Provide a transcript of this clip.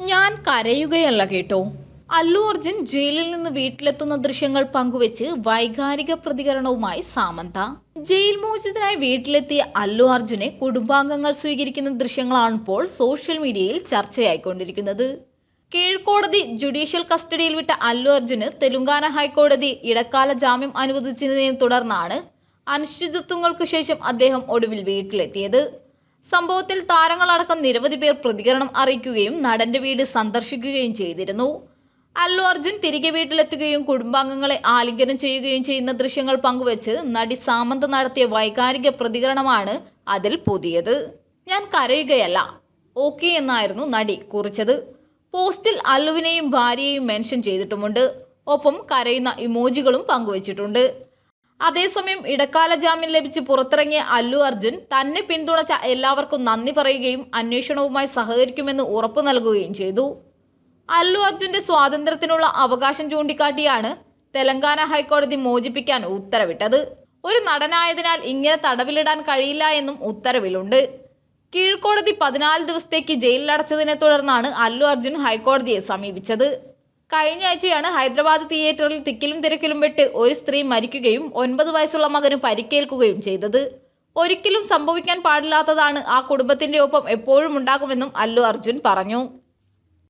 ഞാൻ കരയുകയല്ല കേട്ടോ. അല്ലു അർജുൻ ജയിലിൽ നിന്ന് വീട്ടിലെത്തുന്ന ദൃശ്യങ്ങൾ പങ്കുവെച്ച് വൈകാരിക പ്രതികരണവുമായി സാമന്ത. ജയിൽ മോചിതനായി വീട്ടിലെത്തിയ അല്ലു അർജുനെ കുടുംബാംഗങ്ങൾ സ്വീകരിക്കുന്ന ദൃശ്യങ്ങളാണ് ഇപ്പോൾ സോഷ്യൽ മീഡിയയിൽ ചർച്ചയായിക്കൊണ്ടിരിക്കുന്നത്. കീഴ്ക്കോടതി ജുഡീഷ്യൽ കസ്റ്റഡിയിൽ വിട്ട അല്ലു അർജുന് തെലുങ്കാന ഹൈക്കോടതി ഇടക്കാല ജാമ്യം അനുവദിച്ചതിനെ തുടർന്നാണ് അനിശ്ചിതത്വങ്ങൾക്ക് ശേഷം അദ്ദേഹം ഒടുവിൽ വീട്ടിലെത്തിയത്. സംഭവത്തിൽ താരങ്ങളടക്കം നിരവധി പേർ പ്രതികരണം അറിയിക്കുകയും നടന്റെ വീട് സന്ദർശിക്കുകയും ചെയ്തിരുന്നു. അല്ലു അർജുൻ തിരികെ വീട്ടിലെത്തുകയും കുടുംബാംഗങ്ങളെ ആലിംഗനം ചെയ്യുകയും ചെയ്യുന്ന ദൃശ്യങ്ങൾ പങ്കുവച്ച് നടി സാമന്ത നടത്തിയ വൈകാരിക പ്രതികരണമാണ് അതിൽ പുതിയത്. ഞാൻ കരയുകയല്ല. ഓക്കെ എന്നായിരുന്നു നടി കുറിച്ചത്. പോസ്റ്റിൽ അല്ലുവിനെയും ഭാര്യയെയും മെൻഷൻ ചെയ്തിട്ടുമുണ്ട്. ഒപ്പം കരയുന്ന ഇമോജികളും പങ്കുവച്ചിട്ടുണ്ട്. അതേസമയം ഇടക്കാല ജാമ്യം ലഭിച്ച് പുറത്തിറങ്ങിയ അല്ലു അർജുൻ തന്നെ പിന്തുണച്ച എല്ലാവർക്കും നന്ദി പറയുകയും അന്വേഷണവുമായി സഹകരിക്കുമെന്ന് ഉറപ്പു നൽകുകയും ചെയ്തു. അല്ലു അർജുന്റെ സ്വാതന്ത്ര്യത്തിനുള്ള അവകാശം ചൂണ്ടിക്കാട്ടിയാണ് തെലങ്കാന ഹൈക്കോടതി മോചിപ്പിക്കാൻ ഉത്തരവിട്ടത്. ഒരു നടനായതിനാൽ ഇങ്ങനെ തടവിലിടാൻ കഴിയില്ല എന്നും ഉത്തരവിലുണ്ട്. കീഴ്ക്കോടതി പതിനാല് ദിവസത്തേക്ക് ജയിലിലടച്ചതിനെ തുടർന്നാണ് അല്ലു അർജുൻ ഹൈക്കോടതിയെ സമീപിച്ചത്. കഴിഞ്ഞ ആഴ്ചയാണ് ഹൈദരാബാദ് തിയേറ്ററിൽ തിക്കിലും തിരക്കിലും പെട്ട് ഒരു സ്ത്രീ മരിക്കുകയും ഒൻപത് വയസ്സുള്ള മകന് പരിക്കേൽക്കുകയും ചെയ്തത്. ഒരിക്കലും സംഭവിക്കാൻ പാടില്ലാത്തതാണ് ആ കുടുംബത്തിന്റെ ഒപ്പം എപ്പോഴും ഉണ്ടാകുമെന്നും അല്ലു അർജുൻ പറഞ്ഞു.